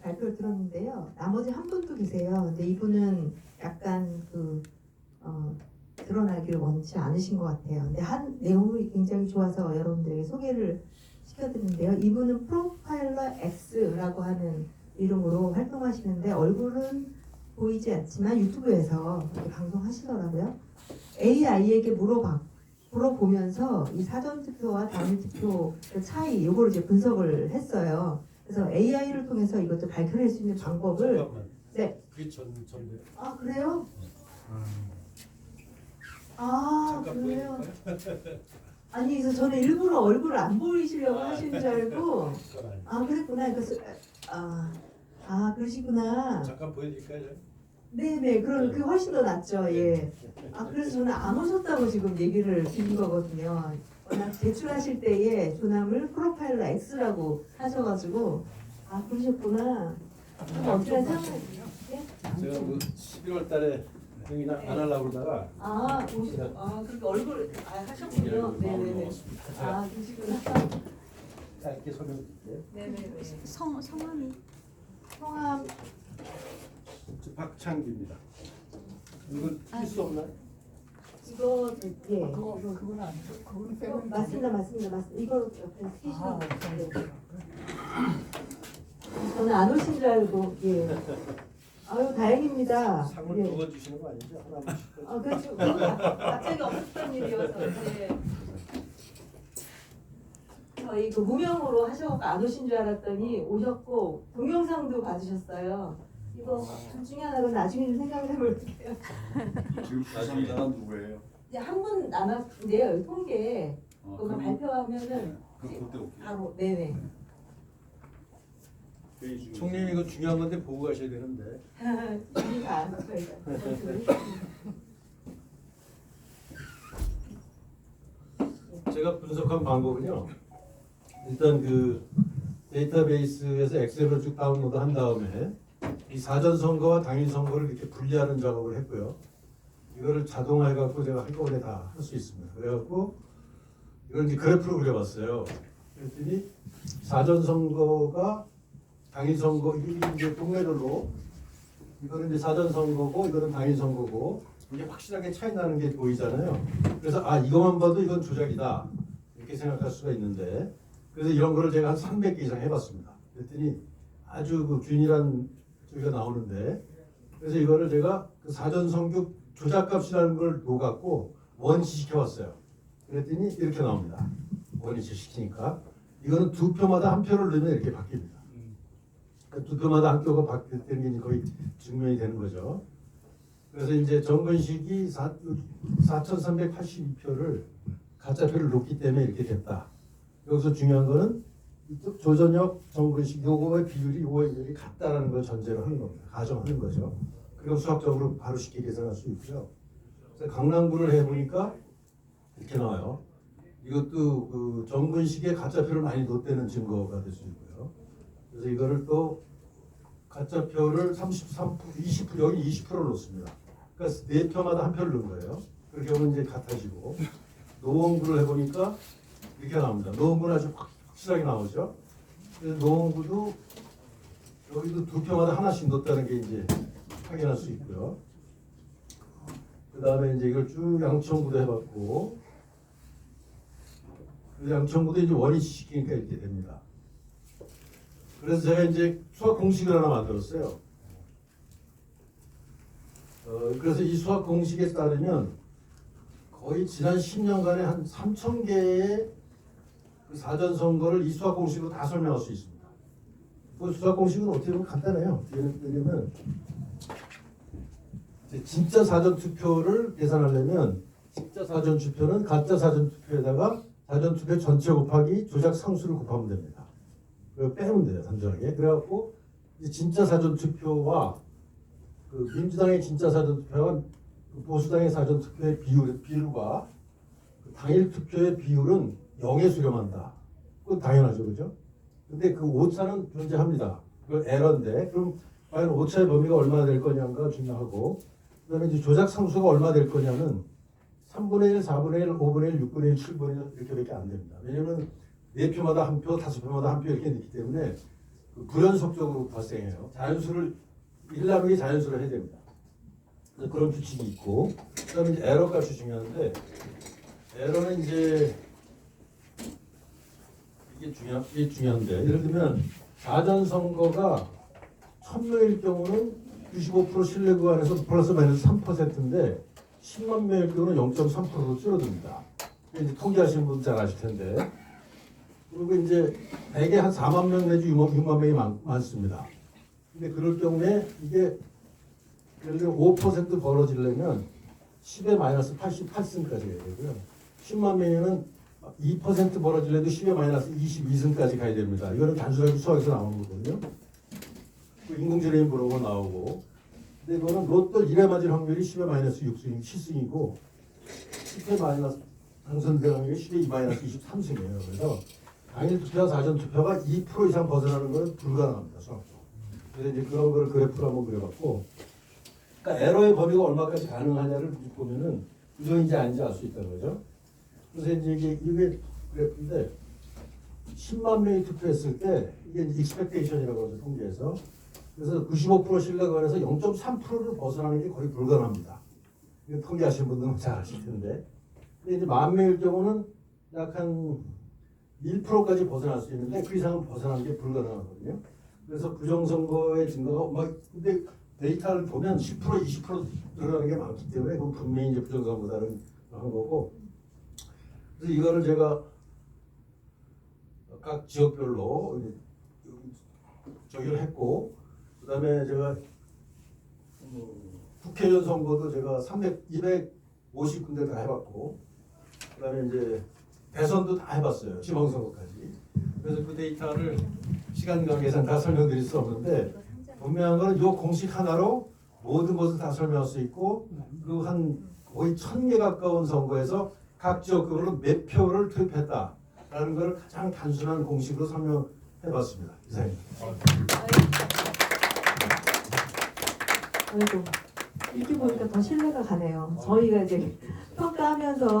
발표를 들었는데요. 나머지 한 분도 계세요. 근데 이분은 약간 그 어, 드러나기를 원치 않으신 것 같아요. 근데 한 내용이 굉장히 좋아서 여러분들에게 소개를 시켜드리는데요. 이분은 프로파일러 X라고 하는 이름으로 활동하시는데 얼굴은 보이지 않지만 유튜브에서 방송하시더라고요. AI에게 물어봐 물어보면서 이 사전 투표와 단일 투표 차이 이거를 이제 분석을 했어요. 그래서 AI를 통해서 이것도 밝혀낼 수 있는 방법을 잠깐만. 네. 그게 전 전데. 아 그래요? 아 잠깐 그래요? 보여줄까요? 아니 그래서 저는 일부러 얼굴을 안 보이시려고 하시는 줄 알고 그건 아니에요. 아 그랬구나 그래서 아, 아 그러시구나 잠깐 보여드릴까요? 네네 그럼 그 훨씬 더 낫죠 예. 아 그래서 저는 안 오셨다고 지금 얘기를 드린 거거든요. 워낙 제출하실 때에 조남을 프로파일러 X라고 하셔가지고 아 그러셨구나. 그럼 어떻게 생각? 예? 제가 그 11월 달에 여기 나- 안 하려고 그러다가 아 오시 아 그렇게 얼굴 아 하셨군요. 네네네. 아 그러시구나. 짧게 설명드릴게요. 네네네. 성 성함이 성함 저 박창기입니다. 이걸 틀수 없나요? 이거 예. 그거 그거 그건 아니죠. 그거는 어, 빼면 맞습니다, 맞습니다, 맞습니다. 이거 옆에. 아, 네. 저는 안 오신 줄 알고 예. 아유 다행입니다. 상을 예. 두번 주시는 거 아니죠? 하나만 씩. 아 그렇죠. 갑자기 없었던 일이어서 네. 저희 그 무명으로 하셔서 안 오신 줄 알았더니 오셨고 동영상도 받으셨어요. 이거 둘 중에 하나가 나중에 좀 생각을 해볼게요. 지금 부상자가 누구예요? 이제 한 분 남았는데요. 통계 어, 그거 그럼- 발표하면은 그 그때 올게요. 바로 네네. 회의 중에 총님 이거 중요한 건데 보고 가셔야 되는데. 우리가 저희가 제가 분석한 방법은요. 일단 그 데이터베이스에서 엑셀을 쭉 다운로드 한 다음에 이 사전 선거와 당일 선거를 이렇게 분리하는 작업을 했고요. 이거를 자동화해 갖고 제가 한꺼번에 다 할 수 있습니다. 그래갖고 이걸 이제 그래프로 그려봤어요. 그랬더니 사전 선거가 당일 선거 이제 동네별로 이거는 이제 사전 선거고 이거는 당일 선거고 이게 확실하게 차이 나는 게 보이잖아요. 그래서 아 이것만 봐도 이건 조작이다 이렇게 생각할 수가 있는데 그래서 이런 거를 제가 한 300개 이상 해봤습니다. 그랬더니 아주 그 균일한 저기가 나오는데 그래서 이거를 제가 그 사전 성격 조작값이라는 걸 놓갖고 원시 시켜봤어요. 그랬더니 이렇게 나옵니다. 원위치 시키니까 이거는 두 표마다 한 표를 넣으면 이렇게 바뀝니다. 그두 표마다 한 표가 바뀌는 게 거의 증명이 되는 거죠. 그래서 이제 정근식이 4,382표를 가짜표를 놓기 때문에 이렇게 됐다. 여기서 중요한 거는 조전혁 정근식 요거의 비율이 요거의 비율이 같다라는 걸 전제로 하는 겁니다. 가정하는 거죠. 그리고 수학적으로 바로 쉽게 계산할 수 있고요. 강남구를 해보니까 이렇게 나와요. 이것도 그 정근식의 가짜표를 많이 넣었다는 증거가 될 수 있고요. 그래서 이거를 또 가짜표를 33% 20% 여기 20%를 넣습니다. 그러니까 네 표마다 한 표를 넣은 거예요. 그렇게 하면 이제 같아지고 노원구를 해보니까 이렇게 나옵니다. 노원구는 아주 확- 확실하게 나오죠. 노원구도 여기도 두 표마다 하나씩 넣었다는 게 이제 확인할 수 있고요. 그 다음에 이제 이걸 쭉 양천구도 해봤고 그 양천구도 이제 원위치 시키니까 이렇게 됩니다. 그래서 제가 이제 수학 공식을 하나 만들었어요. 어, 그래서 이 수학 공식에 따르면 거의 지난 10년간에 한 3천 개의 그 사전 선거를 이 수학 공식으로 다 설명할 수 있습니다. 그 수학 공식은 어떻게 보면 간단해요. 이제 진짜 사전 투표를 계산하려면 진짜 사전 투표는 가짜 사전 투표에다가 사전 투표 전체 곱하기 조작 상수를 곱하면 됩니다. 그걸 빼면 돼요, 단순하게. 그래갖고 진짜 사전 투표와 그 민주당의 진짜 사전 투표와 그 보수당의 사전 투표의 비율, 비율과 그 당일 투표의 비율은 0에 수렴한다. 그건 당연하죠, 그죠? 근데 그 오차는 존재합니다. 그 에러인데 그럼 과연 오차의 범위가 얼마나 될 거냐가 중요하고 그다음에 이제 조작 상수가 얼마 될 거냐는 3분의 1, 4분의 1, 5분의 1, 6분의 1, 7분의 1 이렇게밖에 안 됩니다. 왜냐하면 네 표마다 한 표, 다섯 표마다 한 표 이렇게 넣기 때문에 그 불연속적으로 발생해요. 자연수를 1 나누기 자연수를 해야 됩니다. 그런 규칙이 있고 그다음에 이제 에러 값이 중요한데 에러는 이제 이게 중요 이게 중요한데 예를 들면 사전 선거가 천 명일 경우는 95% 신뢰 구간에서 플러스 마이너스 3%인데 10만 명일 경우는 0.3%로 줄어듭니다. 이제 통계하시는 분들 잘 아실 텐데 그리고 이제 대개 한 4만 명 내지 6만, 6만 명이 많, 많습니다. 근데 그럴 경우에 이게 예를 들어 5% 벌어지려면 10에 마이너스 88승까지 가야 되고요. 10만 명에는 2% 벌어지려도 10에 마이너스 22승까지 가야 됩니다. 이거는 단순하게 수학에서 나오는 거거든요. 그 인공지능이 물어보고 나오고. 근데 이거는 로또 1회 맞을 확률이 10에 마이너스 6승, 7승이고 10회 마이너스 당선될 확률이 10에 마이너스 23승이에요. 그래서 당일 투표와 사전 투표가 2% 이상 벗어나는 것은 불가능합니다. 그래서 이제 그런 거를 그래프로 한번 그려봤고 그러니까 에러의 범위가 얼마까지 가능하냐를 보면은 부정인지 아닌지 알 수 있다는 거죠. 그래서 이제 이게 이게 그래프인데 10만 명이 투표했을 때 이게 익스펙테이션이라고 하죠 통계에서 그래서 95% 신뢰관에서 0.3%를 벗어나는 게 거의 불가능합니다. 이거 통계하시는 분들은 잘 아실 텐데 근데 이제 만 명일 경우는 약 한 1%까지 벗어날 수 있는데 그 이상은 벗어나는 게 불가능하거든요. 그래서 부정선거의 증거가 막 근데 데이터를 보면 10% 20% 들어가는 게 많기 때문에 그건 분명히 이제 부정선거다는 한 거고 그래서 이거를 제가 각 지역별로 저기를 했고 그 다음에 제가 음, 국회의원 선거도 제가 300, 250군데 다 해봤고 그 다음에 이제 대선도 다 해봤어요 지방선거까지. 그래서 그 데이터를 시간 관계상 다 설명드릴 수 없는데 분명한 거는 이 공식 하나로 모든 것을 다 설명할 수 있고 그리고 한 거의 천 개 가까운 선거에서 각 지역별로 몇 표를 투입했다라는 걸 가장 단순한 공식으로 설명해봤습니다. 이상입니다. 아이고 이렇게 보니까 더 신뢰가 가네요. 저희가 이제 평가하면서